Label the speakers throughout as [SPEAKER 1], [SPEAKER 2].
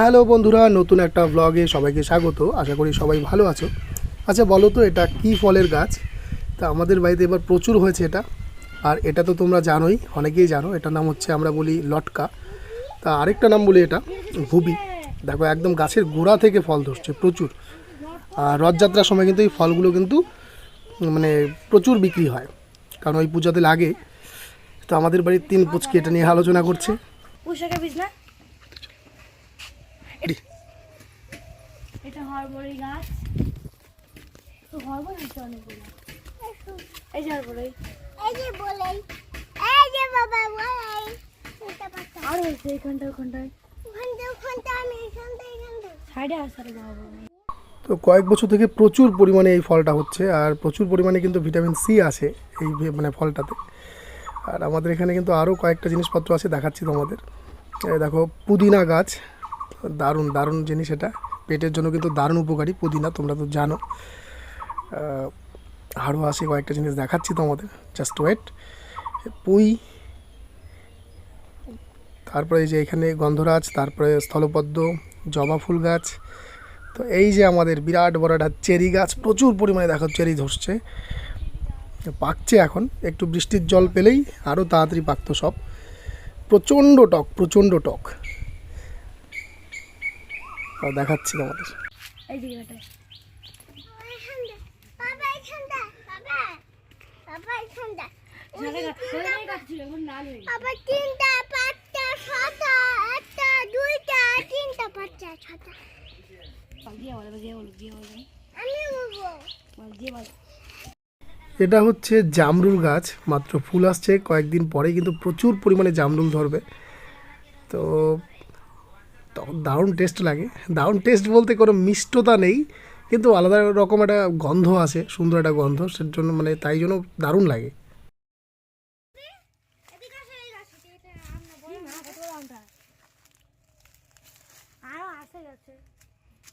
[SPEAKER 1] Hello বন্ধুরা, নতুন একটা ব্লগে সবাইকে স্বাগত। আশা করি সবাই ভালো আছো। আচ্ছা বলো তো, এটা কি ফলের গাছ? তা আমাদের বাড়িতে এবার প্রচুর হয়েছে এটা। আর এটা তো তোমরা জানোই, অনেকেই জানো, এটার নাম হচ্ছে আমরা বলি লটকা। তা আরেকটা নাম বলি এটা, ভুবি। দেখো, একদম গাছের গোড়া থেকে ফল ধরছে, প্রচুর। আর রথযাত্রার সময় কিন্তু এই ফলগুলো কিন্তু মানে প্রচুর বিক্রি হয়, কারণ ওই পূজাতে লাগে। তো আমাদের বাড়ির তিন পুচকি এটা নিয়ে আলোচনা করছে।
[SPEAKER 2] এটা হরবরি গাছ। তো হরবর আছে অনেকগুলো এই যে হরবরি।
[SPEAKER 3] এই যে বলেই। এই যে বাবা বলেই।
[SPEAKER 2] আর হয়েছে এখানটা ওখানটায়।
[SPEAKER 3] ওখানটা ওখানটা আমি এখানটা এখানটা
[SPEAKER 2] সাইডে আসতে আরে বাবা
[SPEAKER 1] তো কয়েক বছর থেকে প্রচুর পরিমাণে এই ফলটা হচ্ছে আর প্রচুর পরিমাণে কিন্তু ভিটামিন সি আছে এই ভে- মানে ফলটাতে। আর আমাদের এখানে কিন্তু আরও কয়েকটা জিনিসপত্র আছে দেখাচ্ছি তোমাদের। এই দেখো পুদিনা গাছ। দারুণ দারুণ জিনিস এটা। পেটের জন্য কিন্তু দারুণ উপকারী, পুদিনা, তোমরা তো জানো। আরও আছে কয়েকটা জিনিস দেখাচ্ছি তোমাদের। জাস্ট ওয়েট পুঁই, তারপরে এই যে এখানে গন্ধরাজ, তারপরে স্থলপদ্ম, জবা ফুল গাছ। তো এই যে আমাদের বিরাট বড় একটা চেরি গাছ, প্রচুর পরিমাণে দেখো চেরি ধরছে। পাকছে এখন, একটু বৃষ্টির জল পেলেই আরও তাড়াতাড়ি পাকতো সব। প্রচণ্ড টক প্রচণ্ড টক। দেখাচ্ছি তোমাদের। এটা হচ্ছে জামরুল গাছ মাত্র ফুল আসছে। কয়েকদিন পরে কিন্তু প্রচুর পরিমাণে জামরুল ধরবে। তো তখন দারুণ টেস্ট লাগে। দারুণ টেস্ট বলতে কোনো মিষ্টতা নেই কিন্তু আলাদা রকম একটা গন্ধ আছে সুন্দর একটা গন্ধ সের জন্য মানে তাই জন্য দারুণ লাগে।
[SPEAKER 2] আরও আসে গেছে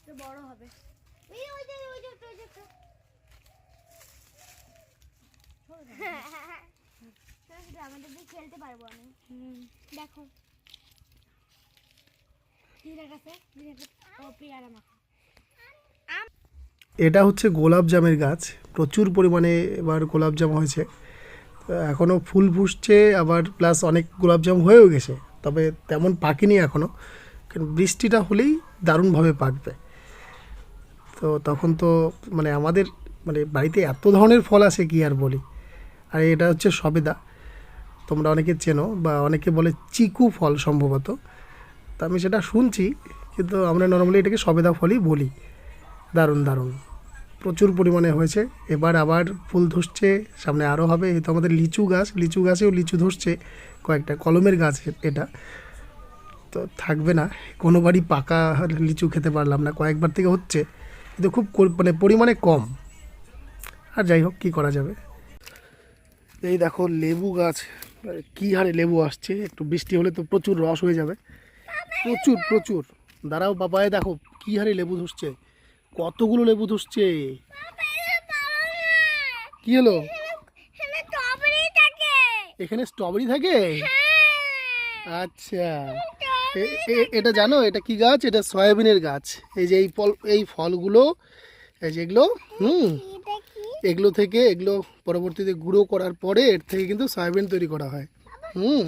[SPEAKER 2] তো বড় হবে
[SPEAKER 3] ওই ওই যে ওই যে ওই যে
[SPEAKER 2] আমাদের দিয়ে খেলতে পারব আমি। দেখো কি দেখাচ্ছে ও পেয়ারা মাখা
[SPEAKER 1] এটা হচ্ছে গোলাপ জামের গাছ। প্রচুর পরিমাণে এবার গোলাপ জাম হয়েছে। এখনও ফুল ফুসছে আবার প্লাস অনেক গোলাপ জাম হয়েও গেছে। তবে তেমন পাকেনি এখনও কারণ বৃষ্টিটা হলেই দারুণভাবে পাকবে। তো তখন তো মানে আমাদের মানে বাড়িতে এত ধরনের ফল আসে কি আর বলি। আর এটা হচ্ছে সবেদা। তোমরা অনেকে চেনো বা অনেকে বলে চিকু ফল সম্ভবত। তা আমি সেটা শুনছি, কিন্তু আমরা নর্মালি এটাকে সবেদা ফলই বলি। দারুণ দারুণ। প্রচুর পরিমাণে হয়েছে। এবার আবার ফুল ধসছে, সামনে আরও হবে। এই তো আমাদের লিচু গাছ। লিচু গাছেও লিচু ধসছে, কয়েকটা কলমের গাছ এটা। তো থাকবে না। কোনো বাড়ি পাকা লিচু খেতে পারলাম না। কয়েকবার থেকে হচ্ছে, কিন্তু খুব মানে পরিমাণে কম। আর যাই হোক, কী করা যাবে? এই দেখো লেবু গাছ। কী হারে লেবু আসছে? একটু বৃষ্টি হলে তো প্রচুর রস হয়ে যাবে। প্রচুর প্রচুর। দাঁড়াও বাবায় দেখো, কী হারে লেবু ধরছে। কতগুলো লেবু ধরছে। কি হলো?
[SPEAKER 3] এখানে স্ট্রবেরি থাকে?
[SPEAKER 1] আচ্ছা। এটা জানো, এটা কি গাছ? এটা সয়াবিনের গাছ। এই যে এই ফল, এই ফলগুলো, এই যে এগুলো, হুম, এগুলো থেকে এগুলো পরবর্তীতে গুঁড়ো করার পরে এর থেকে কিন্তু সয়াবিন তৈরি করা হয়। হুম।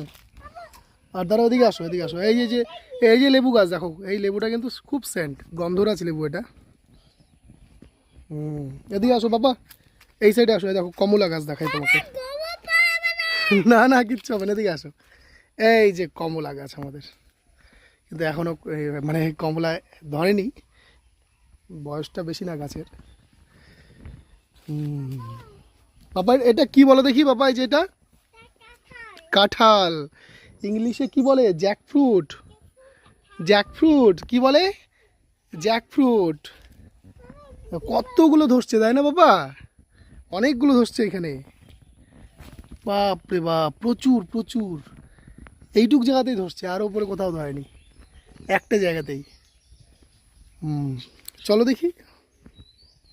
[SPEAKER 1] আর দাঁড়া ওদিকে আসো, এদিকে আসো। এই যে এই যে লেবু গাছ, দেখো, এই লেবুটা কিন্তু খুব সেন্ট গন্ধরাজ লেবু এটা। হুম, এদিকে আসো বাবা। এই সাইডে আসো দেখো, কমলা গাছ দেখাই তোমাকে। না না, কিচ্ছু হবে না, এদিকে আসো। এই যে কমলা গাছ আমাদের। কিন্তু এখনও মানে কমলা ধরেনি। বয়সটা বেশি না গাছের। হুম, বাবা, এটা কি বলো দেখি, বাবা, এই যে এটা? কাঁঠাল। ইংলিশে কি বলে? জ্যাকফ্রুট। জ্যাকফ্রুট, কি বলে? জ্যাকফ্রুট। কতগুলো ধরছে, তাই না বাবা? অনেকগুলো ধরছে এখানে। বাপ রে বাপ, প্রচুর প্রচুর। এইটুক জায়গাতেই ধরছে, আর উপরে কোথাও ধরেনি। একটা জায়গাতেই। চলো দেখি।